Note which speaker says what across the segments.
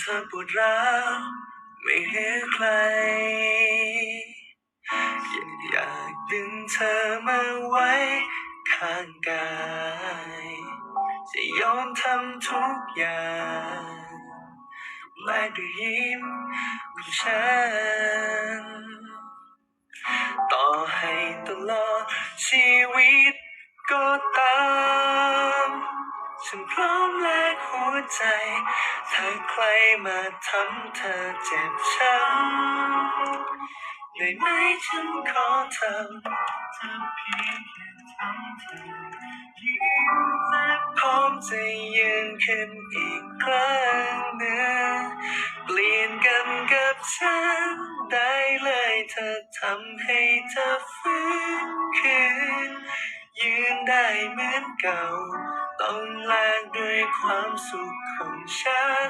Speaker 1: เธอปวดร้าวไม่เห็นใคร อยากดึงเธอมาไว้ข้างกาย จะยอมทำทุกอย่างแลกด้วยยิ้มของฉัน ต่อให้ตลอดชีวิตก็ตาม ฉันพร้อมแลกหัวใจ ถ้าใครมาทำเธอเจ็บช้ำได้ไหมฉันขอทำเธอเพียงแค่ทำเธอยิ้มและพร้อมจะยืนขึ้นอีกครั้งหนึ่งเปลี่ยนกันกับฉันได้เลยเธอทำให้เธอฟื้นคืนยืนได้เหมือนเก่า ต้องแลกด้วยความสุขของฉัน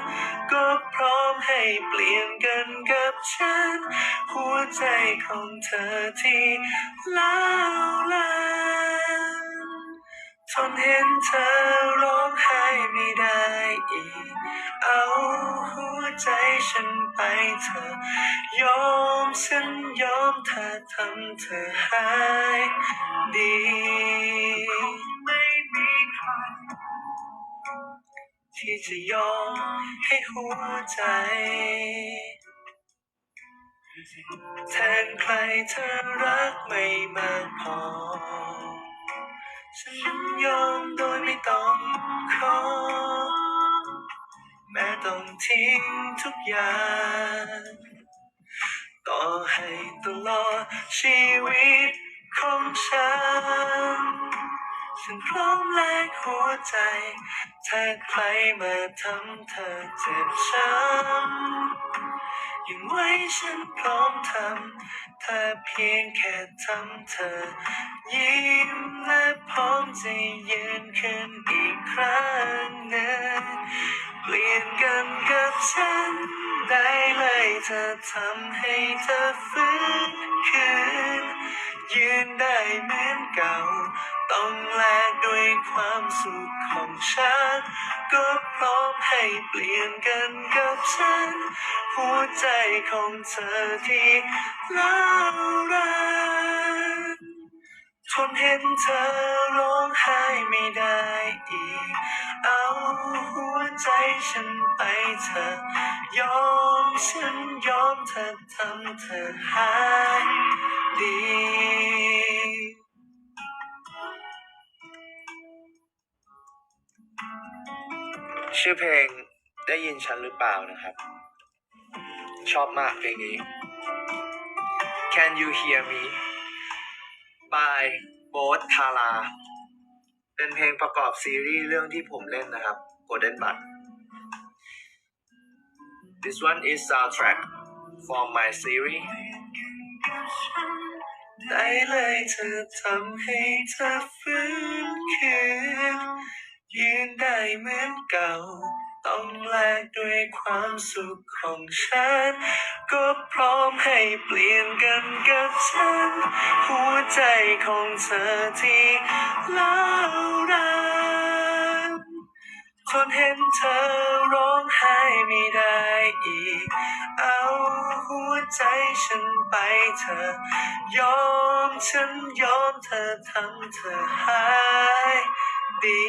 Speaker 1: ก็พร้อมให้เปลี่ยนกันกับฉัน หัวใจของเธอที่ล้าวลานทนเห็นเธอร้องไห้ไม่ได้อีก เอาหัวใจฉันไปเธอ ยอมฉันยอมเธอทำเธอหายดี ที่จะยอมให้หัวใจแทนใครเธอรักไม่มากพอ ฉันยอมโดยไม่ต้องขอ แม้ต้องทิ้งทุกอย่าง ต่อให้ตลอดชีวิตของฉัน ฉันพร้อมแลกหัวใจ ถ้าใครมาทำเธอเจ็บช้ำยังไว้ฉันพร้อมทำ ถ้าเพียงแค่ทำเธอ ยิ้มและพร้อมจะยืนขึ้นอีกครั้งหนึ่งเปลี่ยนกันกับฉัน ได้เลยเธอทำให้เธอฟื้นคืน ยืนได้เหมือนเก่า ต้องแลกด้วยความสุขของฉัน ก็พร้อมให้เปลี่ยนกันกับฉัน หัวใจของเธอที่ล้ารานทนเห็นเธอร้องไห้ไม่ได้อีก เอาหัวใจฉันไปเธอ ยอมฉันยอมเธอทำเธอหาย ดี ชื่อเพลงได้ยินฉันหรือเปล่านะครับ ชอบมากเพลงนี้ Can you hear me by โบ๊ททาราเป็นเพลงประกอบซีรีส์เรื่องที่ผมเล่นนะครับ Golden b u t This one is soundtrack for my series ได้เลยเธอทำให้เธอฟื้นคืนยืนได้เหมือนเก่า ต้องแลกด้วยความสุขของฉัน ก็พร้อมให้เปลี่ยนกันกับฉัน หัวใจของเธอที่ล้าวรานทนเห็นเธอร้องไห้ไม่ได้ อีก เอาหัวใจฉันไปเธอ ยอมฉันยอมเธอทำเธอหายดี